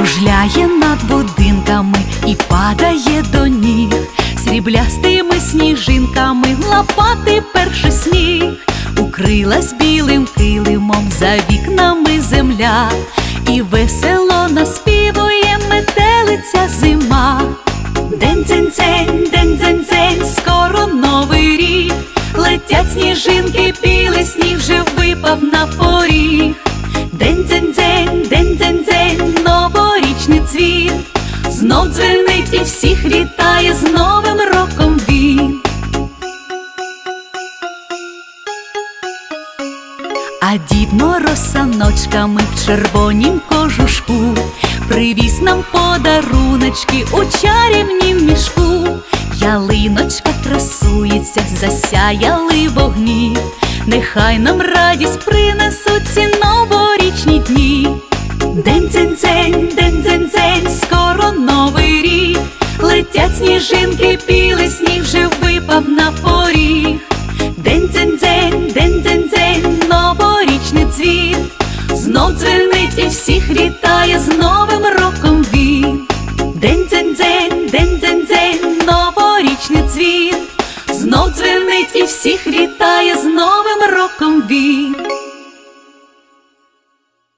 літає над будинками і падає до ніг, сріблястими сніжинками лапати перший сніг, укрилась білим килимом за вікнами земля, і весело наспівує метелиця зима. День дзень дзень, день дзень дзень, скоро новий рік. Летять сніжинки, Знов дзвенить і всіх вітає з Новим роком він. А дід Мороз саночками в червонім кожушку Привіз нам подаруночки у чарівнім мішку. Ялиночка красується, засяяли вогні. Нехай нам радість принесуть ці новорічні дні. Сніжинки, білий сніг вже випав на поріг. День дзень дзень, день дзень дзень, новорічний цвіт. Знов дзвенить і всіх вітає з Новим роком він. День дзень дзень, день дзень дзень, новорічний цвіт. Знов дзвенить і всіх вітає з Новим роком він.